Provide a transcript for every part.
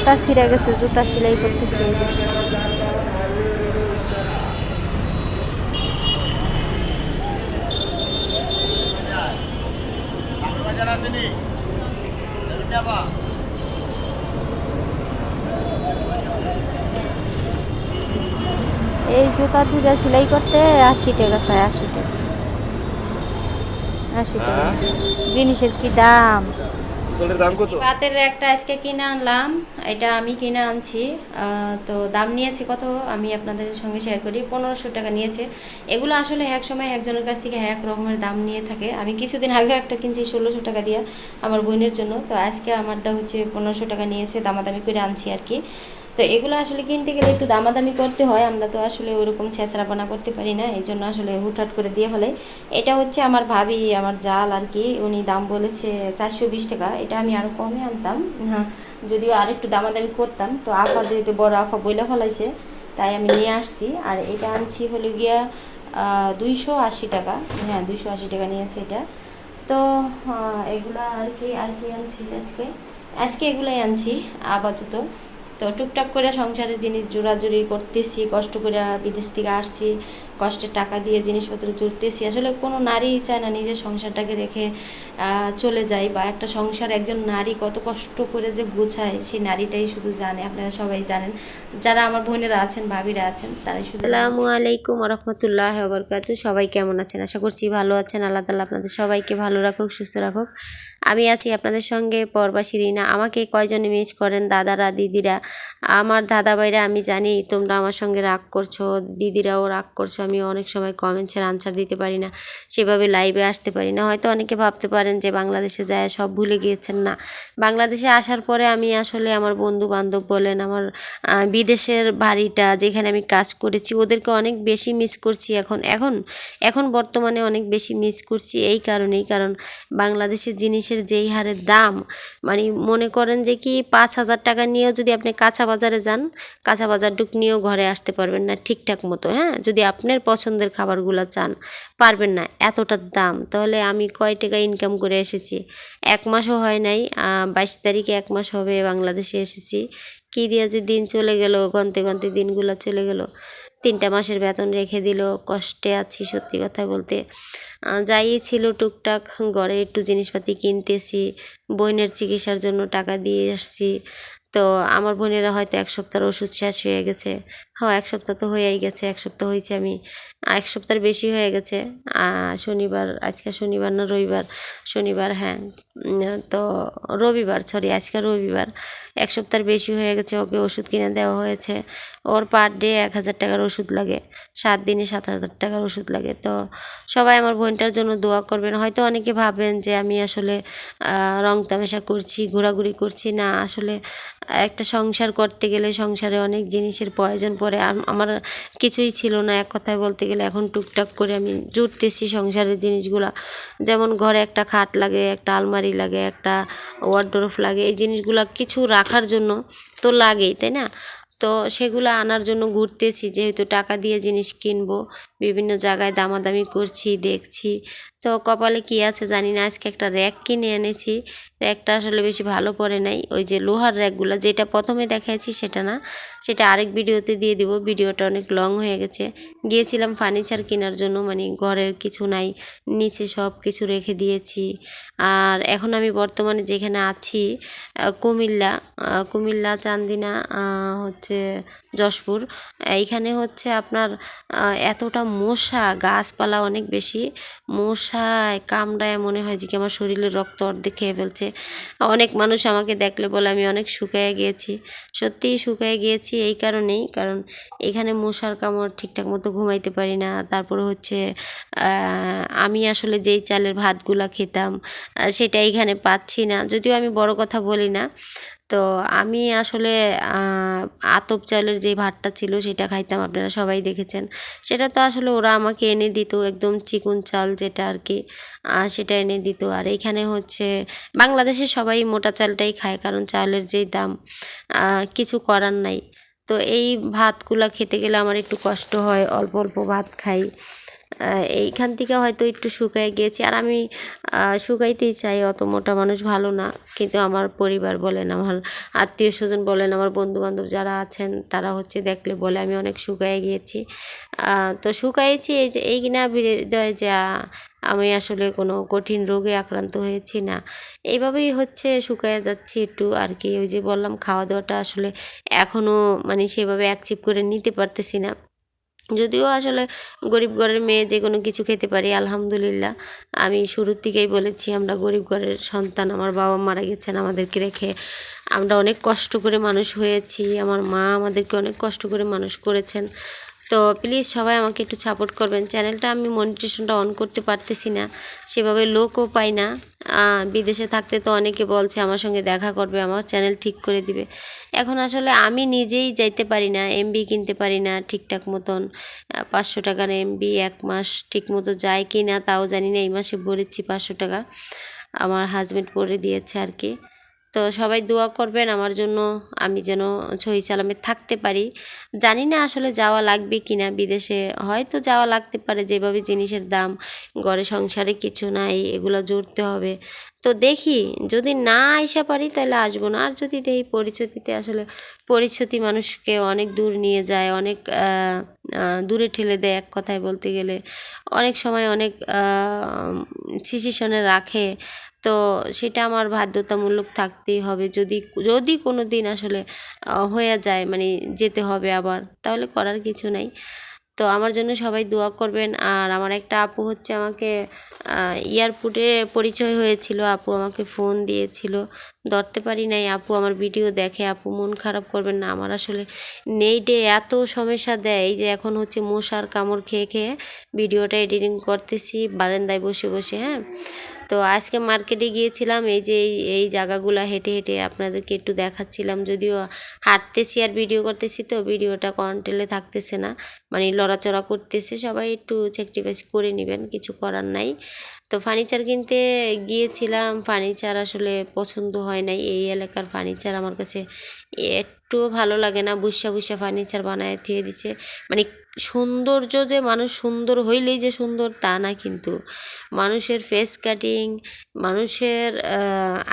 জুতা ছিঁড়ে গেছে জুতা সেলাই করতেছি। এই জুতা দুটা সেলাই করতে আশি টাকা চাই আশি টাকা আশি টাকা জিনিসের কি দাম? তোলের দাম কত? পাতের একটা আজকে কিনে আনলাম, এটা আমি কিনে আনছি তো দাম নিয়েছে কত আমি আপনাদের সঙ্গে শেয়ার করি, পনেরোশো টাকা নিয়েছে। এগুলো আসলে এক সময় একজনের কাছ থেকে এক রকমের দাম নিয়ে থাকে। আমি কিছুদিন আগে একটা কিনছি ষোলোশো টাকা দিয়ে আমার বোনের জন্য, তো আজকে আমারটা হচ্ছে পনেরোশো টাকা নিয়েছে, দামাদামি করে আনছি আর কি। তো এগুলো আসলে কিনতে গেলে একটু দামাদামি করতে হয়। আমরা তো আসলে ওরকম ছেঁচড়াপানা করতে পারি না এই জন্য আসলে হুটহাট করে দিয়ে ফেলে। এটা হচ্ছে আমার ভাবি আমার জাল আর কি উনি দাম বলেছে চারশো বিশ টাকা। এটা আমি আরও কমে আনতাম। হ্যাঁ যদিও আর একটু দামাদামি করতাম। তো আফা যেহেতু বড় আফা বইলা ফেলাইছে তাই আমি নিয়ে আসছি। আর এটা আনছি হলো গিয়া দুইশো আশি টাকা। হ্যাঁ দুইশো আশি টাকা নিয়েছে এটা। তো আহ, এগুলা আর কি আর কি আনছি আজকে। আজকে এগুলাই আনছি আপাতত। তো টুকটাক করে সংসারের জিনিস জোড়াজুড়ি করতেছি, কষ্ট করে বিদেশ থেকে আসছি, কষ্টের টাকা দিয়ে জিনিসপত্র জুড়তেছি। আসলে কোনো নারী চায় না নিজের সংসারটাকে রেখে চলে যায় বা একটা সংসার একজন নারী কত কষ্ট করে যে গোছায়, সেই নারীটাই শুধু জানে। আপনারা সবাই জানেন। যারা আমার বোনেরা আছেন, ভাবিরা আছেন, তারাই শুধু আসসালামু আলাইকুম রহমতুল্লাহ বরকাত সবাই কেমন আছেন? আশা করছি ভালো আছেন। আল্লাহ তালা আপনাদের সবাইকে ভালো রাখুক, সুস্থ রাখুক। আমি আছি আপনাদের সঙ্গে পরবাসী রিনা। আমাকে কয়জনে মিস করেন? দাদারা, দিদিরা? আমার দাদা ভাইরা আমি জানি তোমরা আমার সঙ্গে রাগ করছ, দিদিরাও রাগ করছ। আমি অনেক সময় কমেন্টসের আনসার দিতে পারি না। সেভাবে লাইভে আসতে পারি না। হয়তো অনেকে ভাবতে পারেন যে বাংলাদেশে যায়, সব ভুলে গিয়েছেন না। বাংলাদেশে আসার পরে আমি আসলে আমার বন্ধু বান্ধব বলেন, আমার বিদেশের বাড়িটা যেখানে আমি কাজ করেছি, ওদেরকে অনেক বেশি মিস করছি এখন। এখন এখন বর্তমানে অনেক বেশি মিস করছি এই কারণেই। কারণ বাংলাদেশের জিনিসের যেই হারে দাম মানে মনে করেন যে কি পাঁচ হাজার টাকা নিয়েও যদি আপনি কাঁচা বাজারে যান, কাঁচা বাজার ডুক নিয়েও ঘরে আসতে পারবেন না ঠিকঠাক মতো হ্যাঁ? যদি আপনার পছন্দের খাবারগুলো চান, পারবেন না এতটা দাম। তাহলে আমি কয় টাকা ইনকাম করে এসেছি। এক মাসও হয় নাই বাইশ তারিখে এক মাস হবে বাংলাদেশে এসেছি। কী দিয়ে যে দিন চলে গেল গন্তে গন্তে দিনগুলো চলে গেল। তিনটা মাসের বেতন রেখে দিল, কষ্টে আছি সত্যি কথা বলতে। যাই ছিল টুকটাক ঘরে একটু জিনিসপাতি কিনতেছি, বোনের চিকিৎসার জন্য টাকা দিয়ে আসছি। তো আমার বোনেরা হয়তো এক সপ্তাহের ওষুধ শেষ হয়ে গেছে। হ্যাঁ এক সপ্তাহ তো হয়েই গেছে, এক সপ্তাহ হয়েছে আমি। এক সপ্তাহের বেশি হয়ে গেছে। শনিবার, আজকে শনিবার না রবিবার? শনিবার হ্যাঁ। তো রবিবার সরি আজকে রবিবার। এক সপ্তাহের বেশি হয়ে গেছে, ওকে ওষুধ কিনে দেওয়া হয়েছে। ওর পার ডে এক হাজার টাকার ওষুধ লাগে। সাত দিনে সাত হাজার টাকার ওষুধ লাগে। তো সবাই আমার বোনটার জন্য দোয়া করবেন। হয়তো অনেকে ভাবেন যে আমি আসলে রং তামাশা করছি, ঘোরাঘুরি করছি। না, আসলে একটা সংসার করতে গেলে সংসারে অনেক জিনিসের প্রয়োজন পড়ে। আম- আমার কিছুই ছিল না। এক কথায় বলতে গেলে এখন টুকটাক করে আমি জুটতেছি সংসারের জিনিসগুলা। যেমন ঘরে একটা খাট লাগে, একটা আলমারি লাগে, একটা ওয়ার্ডরোফ লাগে। এই জিনিসগুলো কিছু রাখার জন্য তো লাগেই, তাই না? তো সেগুলো আনার জন্য ঘুরতেছি। যেহেতু টাকা দিয়ে জিনিস কিনবো বিভিন্ন জায়গায় দামাদামি করছি, দেখছি। তো কপালে কি আছে জানি না, আজকে একটা র্যাক কিনে এনেছি। র্যাকটা আসলে বেশি ভালো পড়ে নাই। ওই যে লোহার র্যাকগুলো যেটা প্রথমে দেখাইছি সেটা না। সেটা আরেক ভিডিওতে দিয়ে দিব, ভিডিওটা অনেক লং হয়ে গেছে। গিয়েছিলাম ফার্নিচার কেনার জন্য মানে ঘরের কিছু নাই, নিচে সব কিছু রেখে দিয়েছি। আর এখন আমি বর্তমানে যেখানে আছি কুমিল্লা কুমিল্লা, চান্দিনা হচ্ছে যশপুর। এইখানে হচ্ছে আপনার এতটা মশা, গাছপালা অনেক বেশি। মশায় কামড়ায় মনে হয় যে কি আমার শরীরের রক্ত অর্ধেক খেয়ে ফেলছে। অনেক মানুষ আমাকে দেখলে বলে, আমি অনেক শুকায় গিয়েছি। সত্যিই শুকায় গিয়েছি এই কারণেই, কারণ এখানে মশার কামড় ঠিকঠাক মতো ঘুমাইতে পারি না। তারপরে হচ্ছে আমি আসলে যেই চালের ভাতগুলা খেতাম সেটা এখানে পাচ্ছি না। যদিও আমি বড় কথা বলি না তো আমি আসলে আতপ চালের যে ভাতটা ছিল সেটা খাইতাম, আপনারা সবাই দেখেছেন। সেটা তো আসলে ওরা আমাকে এনে দিত, একদম চিকুন চাল যেটা আর কি সেটা এনে দিত। আর এখানে হচ্ছে, বাংলাদেশে সবাই মোটা চালটাই খায়, কারণ চালের যেই দাম কিছু করার নাই। তো এই ভাতগুলা খেতে গেলে আমার একটু কষ্ট হয়, অল্প অল্প ভাত খাই। এইখান থেকে হয়তো একটু শুকায় গিয়েছি। আর আমি শুকাইতেই চাই, অত মোটা মানুষ ভালো না। কিন্তু আমার পরিবার বলেন, আমার আত্মীয় স্বজন বলেন, আমার বন্ধু বান্ধব যারা আছেন, তারা হচ্ছে দেখলে বলে, আমি অনেক শুকায় গিয়েছি। তো শুকাইছি, এই যে, এই কিনা হৃদয় যে আমি আসলে কোনো কঠিন রোগে আক্রান্ত হয়েছি না। এইভাবেই হচ্ছে শুকায় যাচ্ছি একটু, আর কি। ওই যে বললাম খাওয়া দাওয়াটা আসলে এখনও মানে সেভাবে অ্যাকচিভ করে নিতে পারতেছি না। যদিও আসলে গরিব ঘরের মেয়ে যে কোনো কিছু খেতে পারি, আলহামদুলিল্লাহ। আমি শুরুর থেকেই বলেছি, আমরা গরিব ঘরের সন্তান, আমার বাবা মারা গেছেন আমাদেরকে রেখে। আমরা অনেক কষ্ট করে মানুষ হয়েছি, আমার মা আমাদেরকে অনেক কষ্ট করে মানুষ করেছেন। তো প্লিজ সবাই আমাকে একটু সাপোর্ট করবেন। চ্যানেলটা আমি মনিটেশনটা অন করতে পারতেছি না। সেভাবে লোকও পাই না। বিদেশে থাকতে তো অনেকে বলছে, আমার সঙ্গে দেখা করবে, আমার চ্যানেল ঠিক করে দিবে। এখন আসলে আমি নিজেই যাইতে পারি না এমবি কিনতে পারি না ঠিকঠাক মতন। পাঁচশো টাকার এমবি এক মাস ঠিক মতো যায় কি না তাও জানি না। এই মাসে ভরেছি পাঁচশো টাকা। আমার হাজব্যান্ড পরে দিয়েছে আর কি। তো সবাই দোয়া করবেন আমার জন্য আমি যেন সহি সালামে থাকতে পারি। জানি না আসলে যাওয়া লাগবে কি না বিদেশে, হয়তো যাওয়া লাগতে পারে যেভাবে জিনিসের দাম, ঘরে সংসারে কিছু নাই, এগুলো জুড়তে হবে। তো দেখি, যদি না আইসা পারি তাহলে আসব না। আর যদি দেখি পরিচিতিতে আসলে পরিচিতি মানুষকে অনেক দূর নিয়ে যায়, অনেক দূরে ঠেলে দেয় এক কথায় বলতে গেলে। অনেক সময় অনেক সিচুয়েশনে রাখে। তো সেটা আমার বাধ্যতামূলক থাকতেই হবে। যদি যদি কোনো দিন আসলে হয়ে যায় মানে যেতে হবে আবার, তাহলে করার কিছু নাই। তো আমার জন্য সবাই দোয়া করবেন। আর আমার একটা আপু হচ্ছে আমাকে এয়ারপোর্টে পরিচয় হয়েছিল। আপু আমাকে ফোন দিয়েছিল। ধরতে পারি নাই, আপু আমার ভিডিও দেখে। আপু মন খারাপ করবেন না, আমার আসলে নেইডে এত সমস্যা দেয়। এই যে এখন হচ্ছে মশার কামড় খেয়ে খেয়ে ভিডিওটা এডিটিং করতেছি, বারান্দায় বসে বসে হ্যাঁ? তো আজকে মার্কেটে গিয়েছিলাম, এই যে এই জায়গাগুলো হেঁটে হেঁটে আপনাদেরকে একটু দেখাচ্ছিলাম, যদিও হাঁটতেছি আর ভিডিও করতেছি তো ভিডিওটা কন্ট্রোলে থাকতেছে না মানে লড়াচড়া করতেছে, সবাই একটু স্যাক্রিফাইস করে নেবেন, কিছু করার নাই। তো ফার্নিচার কিনতে গিয়েছিলাম ফার্নিচার আসলে পছন্দ হয় নাই, এই এলাকার ফার্নিচার আমার কাছে একটুও ভালো লাগে না বুসা বুসা ফার্নিচার বানায় থুয়ে দিছে মানে সৌন্দর্য যে মানুষ সুন্দর হইলেই যে সুন্দর তা না কিন্তু। মানুষের ফেস কাটিং মানুষের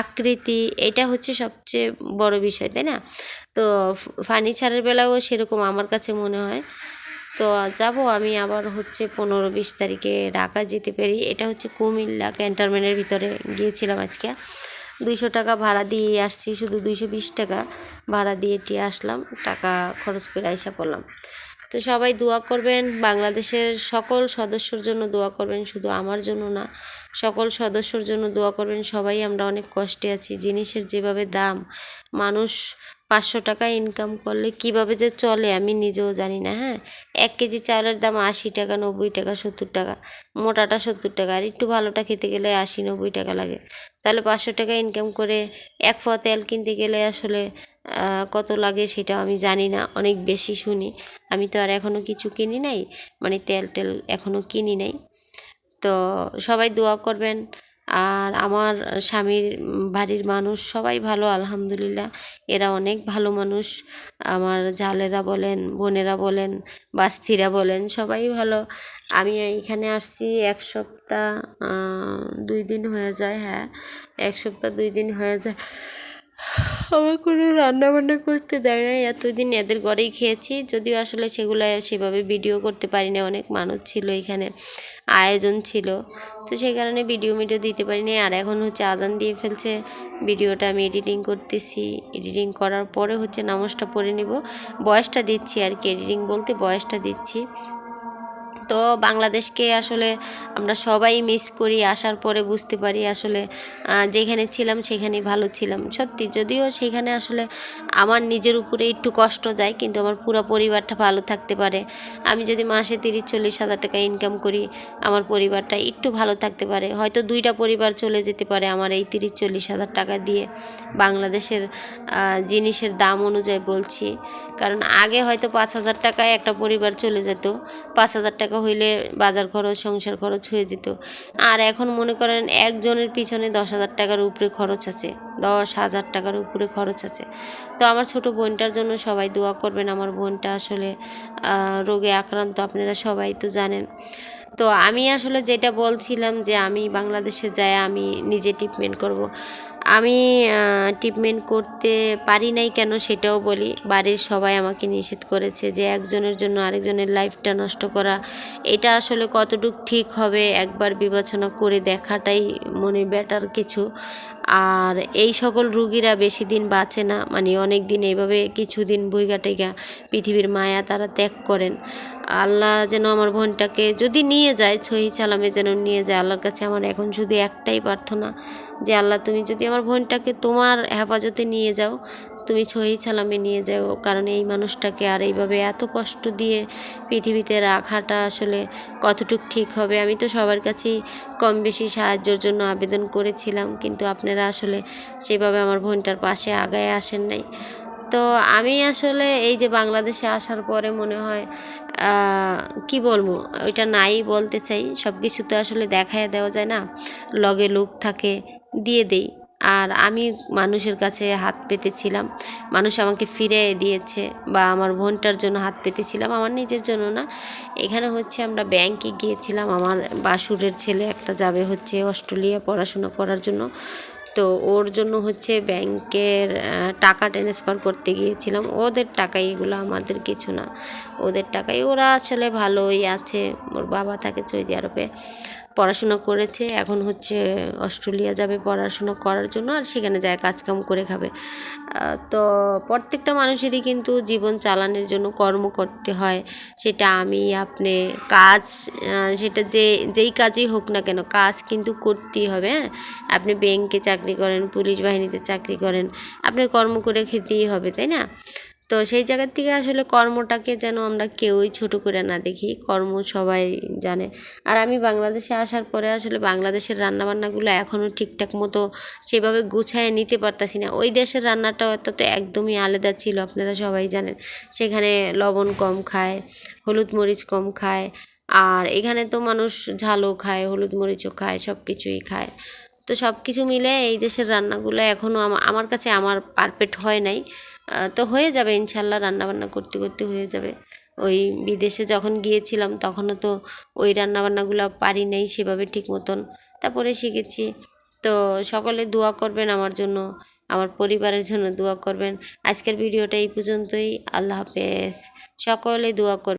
আকৃতি, এটা হচ্ছে সবচেয়ে বড় বিষয়, তাই না? তো ফার্নিচারের বেলাও সেরকম আমার কাছে মনে হয়। তো যাব আমি আবার হচ্ছে পনেরো বিশ তারিখে ঢাকা যেতে পারি। এটা হচ্ছে কুমিল্লা ক্যান্টনমেন্টের ভিতরে গিয়েছিলাম আজকে। দুইশো টাকা ভাড়া দিয়ে আসছি, শুধু দুইশো বিশ টাকা ভাড়া দিয়ে টিয়ে আসলাম, টাকা খরচ করে আইসা পড়লাম। তো সবাই দোয়া করবেন, বাংলাদেশের সকল সদস্যর জন্য দোয়া করবেন, শুধু আমার জন্য না, সকল সদস্যর জন্য দোয়া করবেন। সবাই আমরা অনেক কষ্টে আছি, জিনিসের যেভাবে দাম, মানুষ পাঁচশো টাকা ইনকাম করলে কীভাবে যে চলে আমি নিজেও জানি না হ্যাঁ? এক কেজি চাউলের দাম আশি টাকা, নব্বই টাকা, সত্তর টাকা, মোটাটা সত্তর টাকা, আর একটু ভালোটা খেতে গেলে আশি, নব্বই টাকা লাগে। তাহলে পাঁচশো টাকা ইনকাম করে এক ফ তেল কিনতে গেলে আসলে কত লাগে সেটা আমি জানি না, অনেক বেশি শুনি। আমি তো আর এখনও কিছু কিনি নাই মানে তেল টেল এখনও কিনি নাই। তো সবাই দোয়া করবেন। আর আমার স্বামীর বাড়ির মানুষ সবাই ভালো, আলহামদুলিল্লাহ। এরা অনেক ভালো মানুষ। আমার জালেরা বলেন, বোনেরা বলেন, বাস্তিরা বলেন, সবাই ভালো। আমি এইখানে আসছি এক সপ্তাহ দুই দিন হয়ে যায় হ্যাঁ এক সপ্তাহ দুই দিন হয়ে যায়। আমার কোনো রান্না বান্না করতে দেয় না এতদিন এদের ঘরেই খেয়েছি। যদিও আসলে সেগুলো সেভাবে ভিডিও করতে পারি না অনেক মানুষ ছিল এখানে। আয়োজন ছিল। তো সেই কারণে ভিডিও মিডিও দিতে পারিনি আর এখন হচ্ছে আজান দিয়ে ফেলছে। ভিডিওটা আমি এডিটিং করতেছি। এডিটিং করার পরে হচ্ছে নামাজটা পড়ে নেব। বয়সটা দিচ্ছি আর কি। এডিটিং বলতে বয়সটা দিচ্ছি। তো বাংলাদেশকে আসলে আমরা সবাই মিস করি, আসার পরে বুঝতে পারি আসলে যেখানে ছিলাম সেখানেই ভালো ছিলাম। সত্যি, যদিও সেখানে আসলে আমার নিজের উপরে একটু কষ্ট যায়, কিন্তু আমার পুরো পরিবারটা ভালো থাকতে পারে। আমি যদি মাসে তিরিশ, চল্লিশ হাজার টাকা ইনকাম করি, আমার পরিবারটা একটু ভালো থাকতে পারে। হয়তো দুইটা পরিবার চলে যেতে পারে আমার এই তিরিশ, চল্লিশ হাজার টাকা দিয়ে। বাংলাদেশের জিনিসের দাম অনুযায়ী বলছি। কারণ আগে হয়তো পাঁচ হাজার টাকায় একটা পরিবার চলে যেত। পাঁচ হাজার টাকা হইলে বাজার খরচ, সংসার খরচ হয়ে যেত। আর এখন মনে করেন একজনের পিছনে দশ হাজার টাকার উপরে খরচ আছে, দশ হাজার টাকার উপরে খরচ আছে। তো আমার ছোট বোনটার জন্য সবাই দোয়া করবেন, আমার বোনটা আসলে রোগে আক্রান্ত, আপনারা সবাই তো জানেন। তো আমি আসলে যেটা বলছিলাম যে আমি বাংলাদেশে যাই, আমি নিজে ট্রিটমেন্ট করব। আমি ট্রিটমেন্ট করতে পারি নাই কেন সেটাও বলি। বাড়ির সবাই আমাকে নিষেধ করেছে যে একজনের জন্য আরেকজনের লাইফটা নষ্ট করা। এটা আসলে কতটুক ঠিক হবে একবার বিবেচনা করে দেখাটাই মনে বেটার কিছু। আর এই সকল রুগীরা বেশি দিন বাঁচে না। মানে অনেক দিন এইভাবে কিছুদিন বইগা টেগা পৃথিবীর মায়া তারা ত্যাগ করেন। আল্লাহ যেন আমার বোনটাকে যদি নিয়ে যায় ছহি চালামে যেন নিয়ে যায়, আল্লাহর কাছে আমার এখন শুধু একটাই প্রার্থনা যে, আল্লাহ তুমি যদি আমার বোনটাকে তোমার হেফাজতে নিয়ে যাও, তুমি ছহি ছালামে নিয়ে যাও। কারণ এই মানুষটাকে আর এইভাবে এত কষ্ট দিয়ে পৃথিবীতে রাখাটা আসলে কতটুক ঠিক হবে? আমি তো সবার কাছেই কম বেশি সাহায্যের জন্য আবেদন করেছিলাম, কিন্তু আপনারা আসলে সেভাবে আমার বোনটার পাশে আগায় আসেন নাই। তো আমি আসলে এই যে বাংলাদেশে আসার পরে মনে হয় কি বলব, ওইটা নাই বলতে চাই। সব কিছু তো আসলে দেখায় দেওয়া যায় না। লগে লোক থাকে, দিয়ে দেই। আর আমি মানুষের কাছে হাত পেতেছিলাম। মানুষ আমাকে ফিরে দিয়েছে বা আমার বোনটার জন্য হাত পেতেছিলাম। আমার নিজের জন্য না। এখানে হচ্ছে আমরা ব্যাংকে গিয়েছিলাম। আমার বাসুরের ছেলে একটা যাবে হচ্ছে অস্ট্রেলিয়া পড়াশোনা করার জন্য। তো ওর জন্য হচ্ছে ব্যাংকের টাকা ট্রান্সফার করতে গিয়েছিলাম। ওদের টাকাই এগুলো আমাদের কিছু না। ওদের টাকাই ওরা আসলে ভালোই আছে। ওর বাবা থাকে সৌদি আরবে। পড়াশোনা করেছে, এখন হচ্ছে অস্ট্রেলিয়া যাবে পড়াশোনা করার জন্য আর সেখানে যায় কাজকাম করে খাবে। তো প্রত্যেকটা মানুষেরই কিন্তু জীবন চালানোর জন্য কর্ম করতে হয়, সেটা আমি, আপনি, কাজ সেটা যে, যেই কাজই হোক না কেন, কাজ কিন্তু করতেই হবে হ্যাঁ? আপনি ব্যাংকে চাকরি করেন, পুলিশ বাহিনীতে চাকরি করেন, আপনার কর্ম করে খেতেই হবে, তাই না? তো সেই জায়গার থেকে আসলে কর্মটাকে যেন আমরা কেউই ছোট করে না দেখি, কর্ম সবাই জানে। আর আমি বাংলাদেশে আসার পরে আসলে বাংলাদেশের রান্নাবান্নাগুলো এখনও ঠিকঠাক মতো সেভাবে গুছায় নিতে পারতাছি না। ওই দেশের রান্নাটা তো তো একদমই আলাদা ছিল, আপনারা সবাই জানেন। সেখানে লবণ কম খায়, হলুদ মরিচ কম খায়, আর এখানে তো মানুষ ঝালও খায়, হলুদ মরিচও খায় সব কিছুই খায়। তো সব কিছু মিলে এই দেশের রান্নাগুলো এখনও আমার কাছে আমার পারফেক্ট হয় নাই। তো হয়ে যাবে ইনশাল্লাহ রান্নাবান্না করতে করতে হয়ে যাবে। ওই বিদেশে যখন গিয়েছিলাম তখনও তো ওই রান্নাবান্নাগুলো পারি নাই সেভাবে ঠিক মতন। তারপরে শিখেছি। তো সকলে দোয়া করবেন আমার জন্য, আমার পরিবারের জন্য দোয়া করবেন। আজকের ভিডিওটা এই পর্যন্তই। আল্লাহ হাফেজ। সকলে দোয়া করবেন